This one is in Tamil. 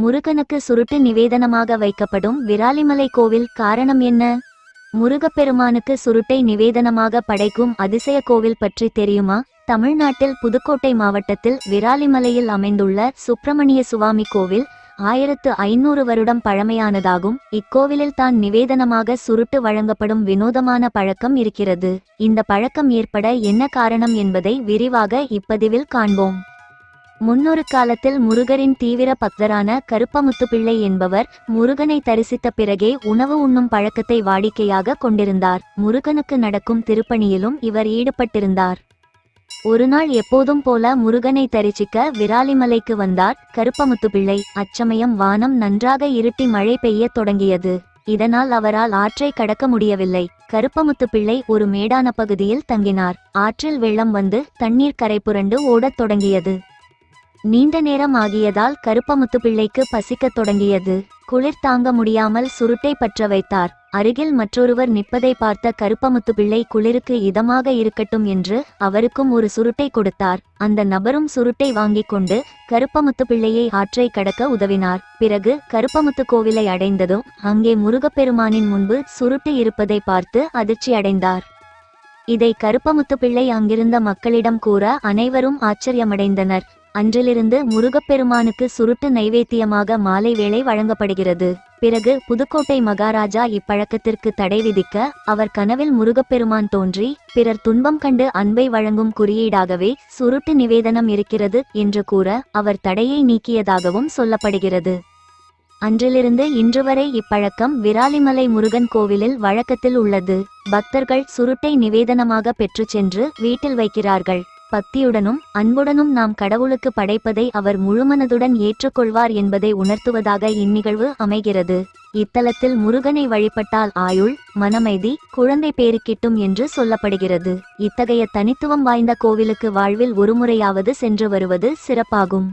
முருகனுக்கு சுருட்டு நிவேதனமாக வைக்கப்படும் விராலிமலை கோவில் காரணம் என்ன? முருகப்பெருமானுக்கு சுருட்டை நிவேதனமாக படைக்கும் அதிசய கோவில் பற்றி தெரியுமா? தமிழ்நாட்டில் புதுக்கோட்டை மாவட்டத்தில் விராலிமலையில் அமைந்துள்ள சுப்பிரமணிய சுவாமி கோவில் ஆயிரத்து ஐநூறு வருடம் பழமையானதாகும். இக்கோவிலில் தான் நிவேதனமாக சுருட்டு வழங்கப்படும் வினோதமான பழக்கம் இருக்கிறது. இந்த பழக்கம் ஏற்பட என்ன காரணம் என்பதை விரிவாக இப்பதிவில் காண்போம். முன்னொரு காலத்தில் முருகரின் தீவிர பக்தரான கருப்பமுத்துப்பிள்ளை என்பவர் முருகனை தரிசித்த பிறகே உணவு உண்ணும் பழக்கத்தை வாடிக்கையாக கொண்டிருந்தார். முருகனுக்கு நடக்கும் திருப்பணியிலும் இவர் ஈடுபட்டிருந்தார். ஒருநாள் எப்போதும் போல முருகனை தரிசிக்க விராலிமலைக்கு வந்தார் கருப்பமுத்துப்பிள்ளை அச்சமயம் வானம் நன்றாக இருட்டி மழை பெய்யத் தொடங்கியது. இதனால் அவரால் ஆற்றை கடக்க முடியவில்லை. கருப்பமுத்துப்பிள்ளை ஒரு மேடான பகுதியில் தங்கினார். ஆற்றில் வெள்ளம் வந்து தண்ணீர் கரை புரண்டு ஓடத் தொடங்கியது. நீண்ட நேரம் ஆகியதால் கருப்பமுத்து பிள்ளைக்கு பசிக்கத் தொடங்கியது. குளிர் தாங்க முடியாமல் சுருட்டை பற்ற வைத்தார். அருகில் மற்றொருவர் நிற்பதை பார்த்த கருப்பமுத்து பிள்ளை குளிருக்கு இதமாக இருக்கட்டும் என்று அவருக்கும் ஒரு சுருட்டை கொடுத்தார். அந்த நபரும் சுருட்டை வாங்கிக் கொண்டு கருப்பமுத்து பிள்ளையை ஆற்றை கடக்க உதவினார். பிறகு கருப்பமுத்து கோவிலை அடைந்ததும் அங்கே முருகப்பெருமானின் முன்பு சுருட்டு இருப்பதை பார்த்து அதிர்ச்சி அடைந்தார். இதை கருப்பமுத்து பிள்ளை அங்கிருந்த மக்களிடம் கூற அனைவரும் ஆச்சரியமடைந்தனர். அன்றிலிருந்து முருகப்பெருமானுக்கு சுருட்டு நைவேத்தியமாக மாலை வேளை வழங்கப்படுகிறது. பிறகு புதுக்கோட்டை மகாராஜா இப்பழக்கத்திற்கு தடை விதிக்க அவர் கனவில் முருகப்பெருமான் தோன்றி பிறர் துன்பம் கண்டு அன்பை வழங்கும் குறியீடாகவே சுருட்டு நிவேதனம் இருக்கிறது என்று கூற அவர் தடையை நீக்கியதாகவும் சொல்லப்படுகிறது. அன்றிலிருந்து இன்று வரை இப்பழக்கம் விராலிமலை முருகன் கோவிலில் வழக்கத்தில் உள்ளது. பக்தர்கள் சுருட்டை நிவேதனமாக பெற்றுச் சென்று வீட்டில் வைக்கிறார்கள். பக்தியுடனும் அன்புடனும் நாம் கடவுளுக்கு படைப்பதை அவர் முழுமனதுடன் ஏற்றுக்கொள்வார் என்பதை உணர்த்துவதாக இந்நிகழ்வு அமைகிறது. இத்தலத்தில் முருகனை வழிபட்டால் ஆயுள் மனமைதி குழந்தை பேருக்கிட்டும் கிட்டும் என்று சொல்லப்படுகிறது. இத்தகைய தனித்துவம் வாய்ந்த கோவிலுக்கு வாழ்வில் ஒருமுறையாவது சென்று வருவது சிறப்பாகும்.